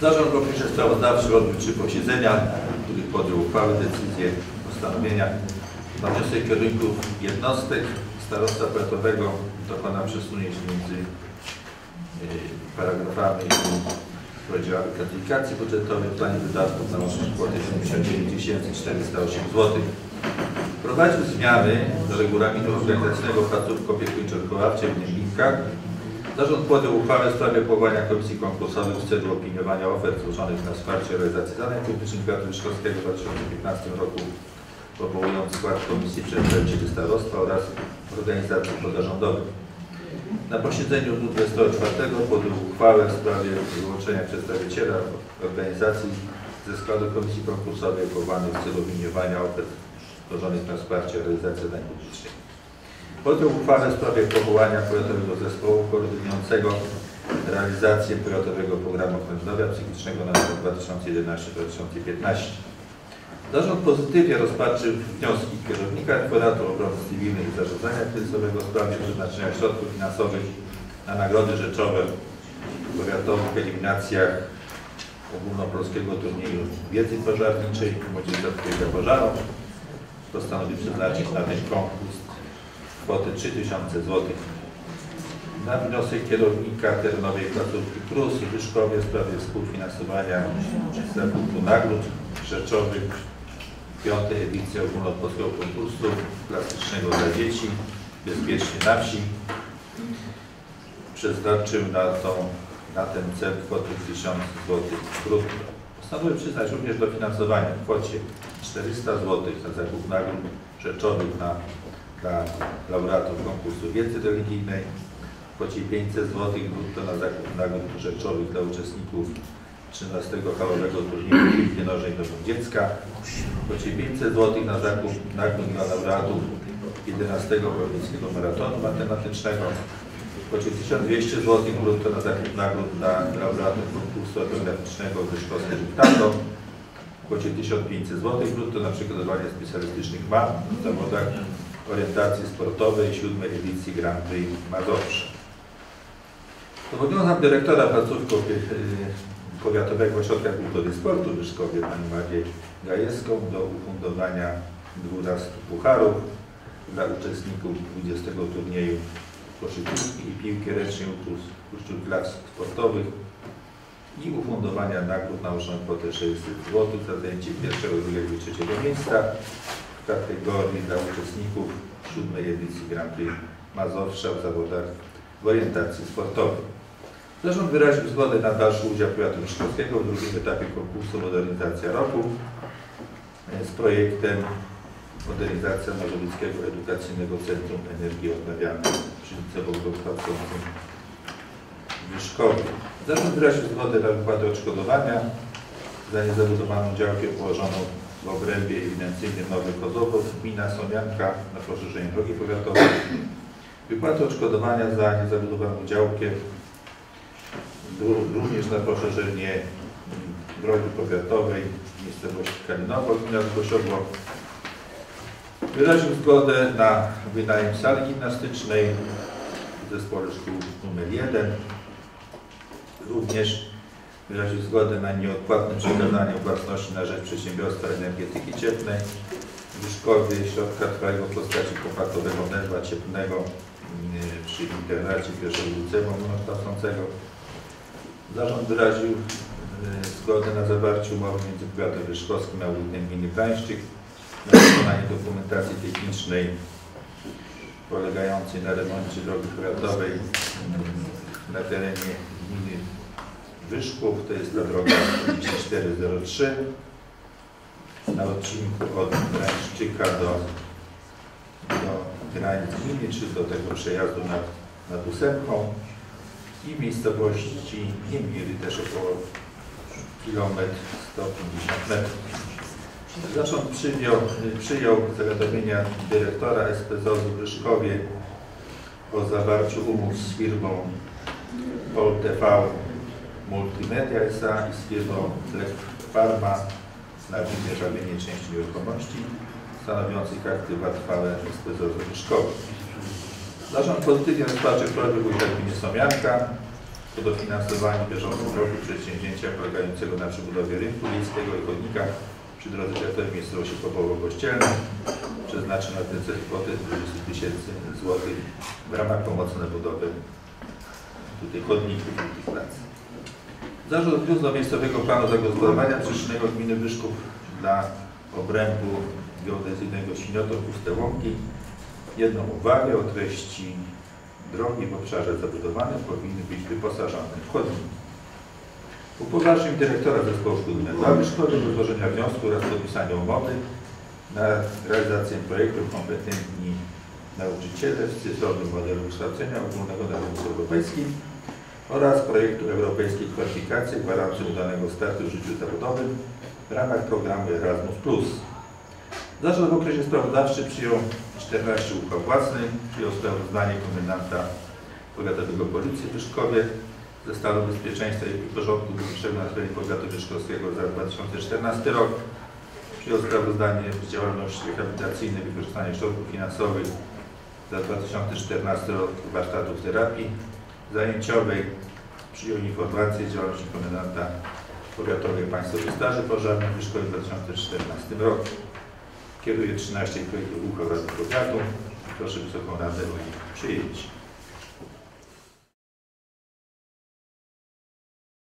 Zarząd w okresie sprawozdawczym odbył trzy posiedzenia, w których podjął uchwały, decyzje, postanowienia. Na wniosek kierunków jednostek starostwa powiatowego dokona przesunięć między y, paragrafami rozdziałami klasyfikacji budżetowej w planie wydatków na łączność kwoty 79 408 zł. Wprowadził zmiany do regulaminu organizacyjnego placówki opiekuńczo-wychowawczej w Niemlinkach. Zarząd podjął uchwałę w sprawie powołania komisji konkursowych w celu opiniowania ofert złożonych na wsparcie realizacji zadań publicznych Teatru Szkolskiego w 2015 roku, powołując skład komisji przedstawicieli starostwa oraz organizacji pozarządowych. Na posiedzeniu w dniu 24 podjął uchwałę w sprawie wyłączenia przedstawiciela organizacji ze składu komisji konkursowej powołanej w celu opiniowania ofert złożonych na wsparcie realizacji zadań publicznych. Podjął uchwałę w sprawie powołania powiatowego zespołu koordynującego realizację powiatowego programu ochrony zdrowia psychicznego na lata 2011-2015. Zarząd pozytywnie rozpatrzył wnioski kierownika referatu obrony cywilnej i zarządzania kryzysowego w sprawie przeznaczenia środków finansowych na nagrody rzeczowe w powiatowych eliminacjach ogólnopolskiego turnieju wiedzy pożarniczej Młodzieża Odpowiednia Pożarą. Postanowił przeznaczyć na ten konkurs kwotę 3000 zł. Na wniosek kierownika terenowej placówki KRUS w Wyszkowie w sprawie współfinansowania zakupu nagród rzeczowych piątej edycji ogólnopolskiego konkursu plastycznego dla dzieci bezpiecznie na wsi przeznaczył na, tą, na ten cel kwotę 1000 zł brutto. Postanowił przyznać również dofinansowanie w kwocie 400 zł za zakup nagród rzeczowych na, dla laureatów konkursu wiedzy religijnej, kwocie 500 zł brutto na zakup nagród rzeczowych dla uczestników 13 halowego turnieju piłki nożnej do dziecka, kwocie 500 zł na zakup nagród dla laureatów 11 Wojewódzkiego Maratonu Matematycznego, kwocie 1200 zł brutto na zakup nagród dla laureatów konkursu etnograficznego ze szkolskim dyktando, w kwocie 1500 zł brutto na przygotowanie specjalistycznych mam w zawodach orientacji sportowej 7 edycji Grand Prix Mazowsze. Zobowiązam dyrektora placówki Powiatowego Ośrodka Kultury Sportu w Wyszkowie Pani Marię Gajewską do ufundowania 12 pucharów dla uczestników 20 turnieju koszykówki i piłki ręcznej wśród klas sportowych i ufundowania nagród na kwotę 600 zł za zajęcie pierwszego, drugiego i trzeciego miejsca kategorii dla uczestników siódmej edycji Grand Prix Mazowsza w zawodach w orientacji sportowej. Zarząd wyraził zgodę na dalszy udział powiatu Myszkowskiego w drugim etapie konkursu Modernizacja Roku z projektem Modernizacja Mazowieckiego Edukacyjnego Centrum Energii Odnawialnej przy w Wyszkowie. Zarząd wyraził zgodę na wypłatę odszkodowania za niezabudowaną działkę położoną w obrębie ewidencyjnym Nowy Kozowów, gmina Somianka na poszerzenie drogi powiatowej. Wypłatę odszkodowania za niezabudowaną działkę również na poszerzenie drogi powiatowej w miejscowości Kalinowo, gmina Zgłosiodło. Wyraził zgodę na wynajem sali gimnastycznej w zespole szkół nr 1. Również wyraził zgodę na nieodpłatne przekazanie własności na rzecz przedsiębiorstwa energetyki cieplnej Gruszkowie środka trwałego w postaci kompakowego węzła cieplnego mm, przy internacie pierwszego liceum ogólnokształcącego. Zarząd wyraził y, zgodę na zawarcie umowy między powiatem Wyszkowskim a Łudniem Gminy Pańszczyk na wykonanie dokumentacji technicznej polegającej na remoncie drogi powiatowej mm, na terenie Wyszków, to jest ta droga 3403 na odcinku od Krańszczyka do, do granic gminy, czy do tego przejazdu nad, nad ósemką. I miejscowości Niemiry też około kilometr 150 metrów. Zarząd przyjął, przyjął zawiadomienia dyrektora SPZOZ-u w Ryszkowie o zawarciu umów z firmą PolTV Multimedia S.A. i z firmą Lek Pharma na wydzierżawienie części nieruchomości stanowiących aktywa SPZOZ-u Ryszkowy. Zarząd pozytywnie rozpatrzył projekt wójta gminy Somianka o dofinansowaniu w bieżącym roku przedsięwzięcia polegającego na przebudowie rynku miejskiego i chodnika przy drodze światowej miejscowości Popowo-Kościelnej. Przeznaczył na ten cel kwotę 20 tysięcy złotych w ramach pomocy na budowę tutaj chodników i tych prac. Zarząd odniósł do miejscowego planu zagospodarowania przestrzennego gminy Wyszków dla obrębu geodezyjnego Świniotok-Puste Łąki. Jedną uwagę o treści. Drogi w obszarze zabudowanym powinny być wyposażone w chodniki. Upoważnił dyrektora zespołu szkół gminnego szkoły złożenia wniosku oraz podpisania umowy na realizację projektu kompetentni nauczyciele w cyfrowym modelu kształcenia ogólnego na rynku europejskim oraz projektu europejskiej kwalifikacji gwarancji udanego startu w życiu zawodowym w ramach programu Erasmus+. Zarząd w okresie sprawozdawczym przyjął 14 uchwał własnych, przyjął sprawozdanie komendanta powiatowego Policji w Wyszkowie ze stanu bezpieczeństwa i porządku publicznego na terenie powiatu wyszkowskiego za 2014 rok. Przyjął sprawozdanie z działalności rehabilitacyjnej, wykorzystania środków finansowych za 2014 rok warsztatów terapii zajęciowej. Przyjął informację z działalności komendanta powiatowej Państwowej Straży Pożarnej w Wyszkowie w 2014 roku. Kieruję 13 projektów uchwał Rady Powiatu. Proszę Wysoką Radę o ich przyjęcie.